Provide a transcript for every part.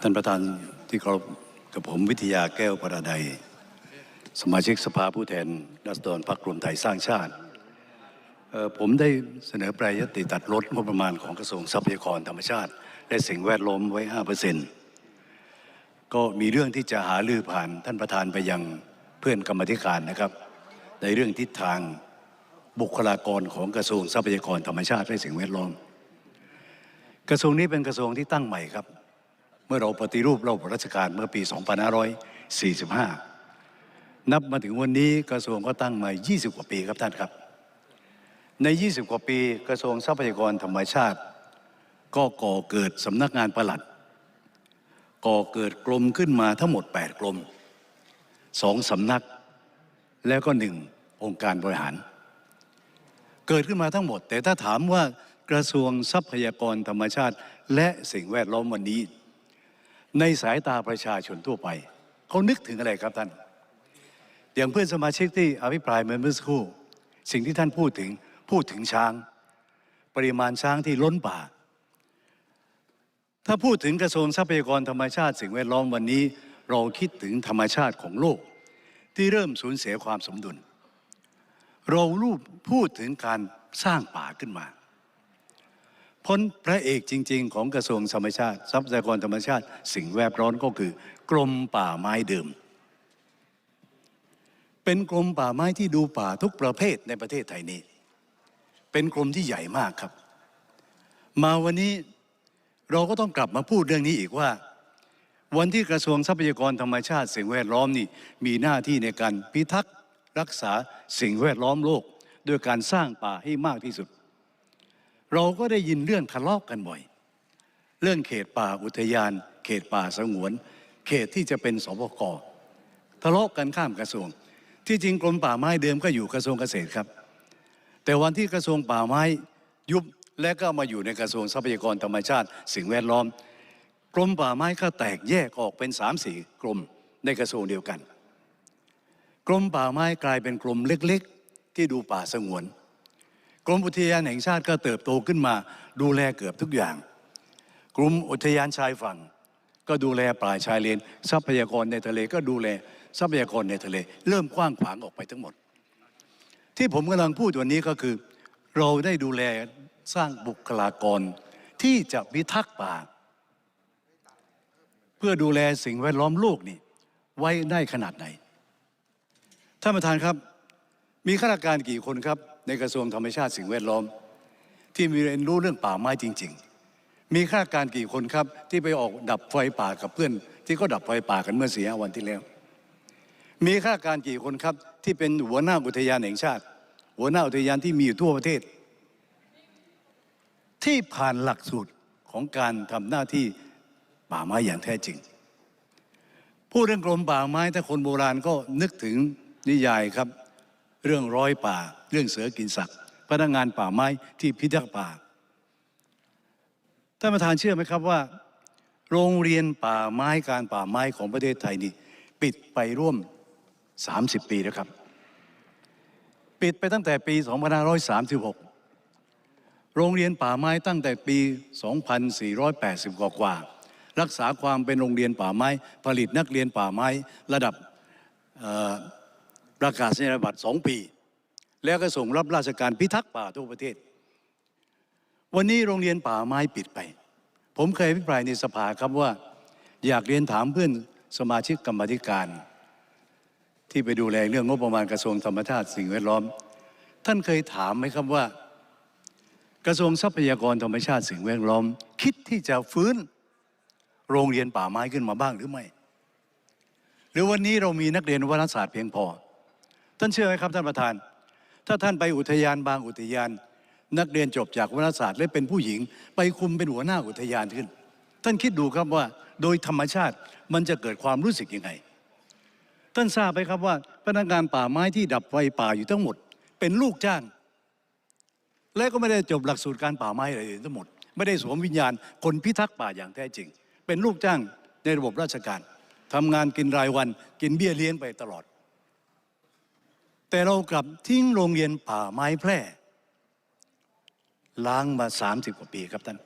ท่านประธานที่เคารพกับผมวิทยาแก้วประดัยสมาชิกสภาผู้แทนราษฎรพรรครวมไทยสร้างชาติ ผมได้เสนอแปรยติตัดลดงบประมาณของกระทรวงทรัพยากรธรรมชาติ และสิ่งแวดล้อมไว้ 5%ก็มีเรื่องที่จะหาลือผ่านท่านประธานไปยังเพื่อนกรรมธิการนะครับ ในเรื่องทิศทางบุคลากรของกระทรวงทรัพยากรธรรมชาติและสิ่งแวดล้อม กระทรวงนี้เป็นกระทรวงที่ตั้งใหม่ครับ เมื่อเราปฏิรูประบบราชการเมื่อปี 2545 นับมาถึงวันนี้กระทรวงก็ตั้งมา 20 กว่าปีครับท่านครับ ใน 20 กว่าปีกระทรวงทรัพยากรธรรมชาติ ก็ก่อเกิดสำนักงานประหลัด ก่อเกิดกรมขึ้นมาทั้งหมด 8 กรมสองสำนัก แล้วก็หนึ่งองค์การบริหาร เกิดขึ้นมาทั้งหมด แต่ถ้าถามว่ากระทรวงทรัพยากรธรรมชาติ และสิ่งแวดล้อมวันนี้ ในสายตาประชาชนทั่วไป เขานึกถึงอะไรครับท่าน อย่างเพื่อนสมาชิกที่อภิปรายเมื่อเมื่อสักครู่ สิ่งที่ท่านพูดถึงพูดถึงช้าง ปริมาณช้างที่ล้นป่า ถ้าพูดถึงกระทรวงทรัพยากรธรรมชาติ สิ่งแวดล้อมวันนี้ เราคิดถึงธรรมชาติของโลก ที่เริ่มสูญเสียความสมดุล เรารูปพูดถึงการสร้างป่าขึ้นมา พ้นพระเอกจริง ๆ ของกระทรวงธรรมชาติ ทรัพยากรธรรมชาติ สิ่งแวดล้อมก็คือกรมป่าไม้เดิม เป็นกรมป่าไม้ที่ดูป่าทุกประเภทในประเทศไทยนี้ เป็นกรมที่ใหญ่มากครับ มาวันนี้เราก็ต้องกลับมาพูดเรื่องนี้อีกว่า วันที่กระทรวงทรัพยากรธรรมชาติ สิ่งแวดล้อมนี่มีหน้าที่ในการพิทักษ์รักษาสิ่งแวดล้อมโลก ด้วยการสร้างป่าให้มากที่สุด เราก็ได้ยินเรื่องทะเลาะกกันบ่อย เรื่องเขตป่าอุทยาน เขตป่าสงวน เขตที่จะเป็นสปกทะเลาะกันข้ามกระทรวง ที่จริงกรมป่าไม้เดิมก็อยู่กระทรวงเกษตรครับ แต่วันที่กระทรวงป่าไม้ยุบและก็มาอยู่ในกระทรวงทรัพยากรธรรมชาติ สิ่งแวดล้อม กรมป่าไม้ก็แตกแยกออกเป็นสามสี่กรมในกระทรวงเดียวกัน กรมป่าไม้กลายเป็นกรมเล็ก ๆ ที่ดูป่าสงวน กรมอุทยานแห่งชาติก็เติบโตขึ้นมา ดูแลเกือบทุกอย่าง กรมอุทยานชายฝั่ง ก็ดูแลป่าชายเลน ทรัพยากรในทะเลก็ดูแลทรัพยากรในทะเล เริ่มกว้างขวางออกไปทั้งหมด ที่ผมกำลังพูดวันนี้ก็คือ เราได้ดูแลสร้างบุคลากรที่จะพิทักษ์ป่า เพื่อดูแลสิ่งแวดล้อมโลกนี่ไว้ได้ขนาดไหนท่านประธานครับ มีข้าราชการกี่คนครับ ในกระทรวงธรรมชาติสิ่งแวดล้อม ที่มีเรียนรู้เรื่องป่าไม้จริง ๆ มีข้าราชการกี่คนครับ ที่ไปออกดับไฟป่ากับเพื่อน ที่เขาดับไฟป่ากันเมื่อสี่ห้าวันที่แล้ว มีข้าราชการกี่คนครับ ที่เป็นหัวหน้าอุทยานแห่งชาติ หัวหน้าอุทยานที่มีอยู่ทั่วประเทศ ที่ผ่านหลักสูตรของการทำหน้าที่ป่าไม้อย่างแท้จริงพูดเรื่องกรมป่าไม้ถ้าคนโบราณก็นึกถึงนิยายครับ เรื่องร้อยป่า เรื่องเสือกินสักพนักงานป่าไม้ที่พิทักษ์ป่าท่านประธานเชื่อไหมครับว่า โรงเรียนป่าไม้การป่าไม้ของประเทศไทยนี่ปิดไปร่วม 30 ปีแล้วครับ ปิดไปตั้งแต่ปี 2536 โรงเรียนป่าไม้ตั้งแต่ปี 2480 กว่ากว่า รักษาความเป็นโรงเรียนป่าไม้ ผลิตนักเรียนป่าไม้ระดับ ประกาศนียบัตรสองปี แล้วก็ส่งรับราชการพิทักษ์ป่าทั่วประเทศ วันนี้โรงเรียนป่าไม้ปิดไป ผมเคยอภิปรายในสภาครับว่า อยากเรียนถามเพื่อนสมาชิกกรรมธิการ ที่ไปดูแลเรื่องงบประมาณกระทรวงธรรมชาติสิ่งแวดล้อม ท่านเคยถามไหมครับว่า กระทรวงทรัพยากรธรรมชาติสิ่งแวดล้อม คิดที่จะฟื้นโรงเรียนป่าไม้ขึ้นมาบ้างหรือไม่ หรือวันนี้เรามีนักเรียนวารศาสตร์เพียงพอ ท่านเชื่อไหมครับท่านประธาน ถ้าท่านไปอุทยานบางอุทยาน นักเรียนจบจากวาศาสตร์และเป็นผู้หญิง ไปคุมเป็นหัวหน้าอุทยานขึ้น ท่านคิดดูครับว่าโดยธรรมชาติมันจะเกิดความรู้สึกยังไง ท่านทราบไหมครับว่าพนักงานป่าไม้ที่ดับไฟป่าอยู่ทั้งหมด เป็นลูกจ้าง และก็ไม่ได้จบหลักสูตรการป่าไม้อะไรทั้งหมด ไม่ได้สวมวิญญาณคนพิทักษ์ป่าอย่างแท้จริง เป็นลูกจ้างในระบบราชการทำงานกินรายวันกินเบี้ยเลี้ยงไปตลอด แต่เรากลับทิ้งโรงเรียนป่าไม้แพร่ ล้างมา30กว่าปีครับท่าน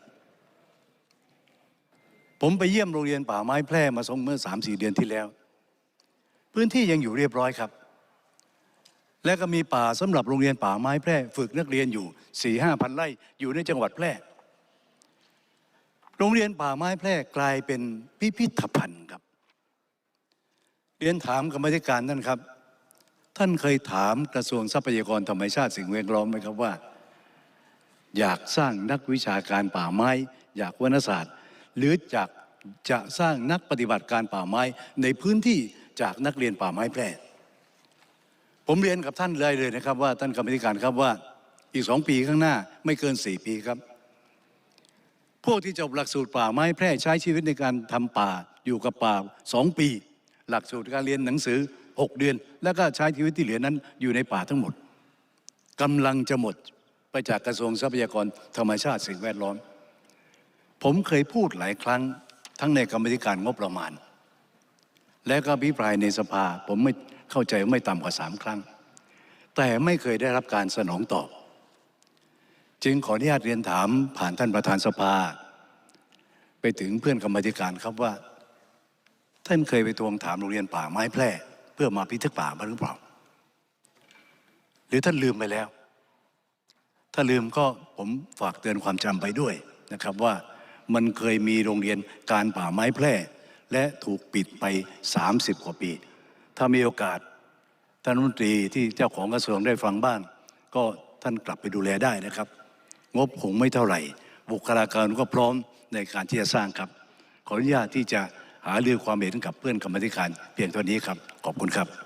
ผมไปเยี่ยมโรงเรียนป่าไม้แพร่มาสองเมื่อสามสี่เดือนที่แล้ว พื้นที่ยังอยู่เรียบร้อยครับ และก็มีป่าสำหรับโรงเรียนป่าไม้แพร่ ฝึกนักเรียนอยู่สี่ห้าพันไร่อยู่ในจังหวัดแพร่ โรงเรียนป่าไม้แพร่กลายเป็นพิพิธภัณฑ์ครับเรียนถามกรรมาธิการท่านครับ ท่านเคยถามกระทรวงทรัพยากรธรรมชาติสิ่งแวดล้อมไหมครับว่า อยากสร้างนักวิชาการป่าไม้ อยากวรรณศาสตร์ หรืออยากจะสร้างนักปฏิบัติการป่าไม้ในพื้นที่จากนักเรียนป่าไม้แพร่ผมเรียนกับท่านเลยเลยนะครับ ว่าท่านกรรมธิการครับว่าอีกสองปีข้างหน้าไม่เกินสี่ปีครับ พวกที่จบหลักสูตรป่าไม้แพร่ใช้ชีวิตในการทำป่าอยู่กับป่าสองปี หลักสูตรการเรียนหนังสือ หกเดือน แล้วก็ใช้ชีวิตที่เหลือนั้นอยู่ในป่าทั้งหมดกำลังจะหมดไปจากกระทรวงทรัพยากรธรรมชาติสิ่งแวดล้อม ผมเคยพูดหลายครั้งทั้งในกรรมธิการงบประมาณ และก็พิปรายในสภาผมไม่เข้าใจว่าไม่ต่ำกว่าสามครั้ง แต่ไม่เคยได้รับการสนองตอบ จึงขออนุญาตเรียนถามผ่านท่านประธานสภา ไปถึงเพื่อนกรรมธิการครับว่า ท่านเคยไปทวงถามโรงเรียนป่าไม้แพร่ เพื่อมาพิทักษ์ป่าบ้างหรือเปล่า หรือท่านลืมไปแล้ว ถ้าลืมก็ผมฝากเตือนความจำไปด้วยนะครับว่ามันเคยมีโรงเรียนการป่าไม้แพร่ และถูกปิดไป 30 กว่าปี ถ้ามีโอกาสท่านรัฐมนตรีที่เจ้าของกระทรวงได้ฟังบ้าง ก็ท่านกลับไปดูแลได้นะครับ งบคงไม่เท่าไหร่ บุคลากรก็พร้อมในการที่จะสร้างครับ ขออนุญาตที่จะ หาเรือความเห็นกับเพื่อนกรรมธิการเพียงเท่านี้ครับ ขอบคุณครับ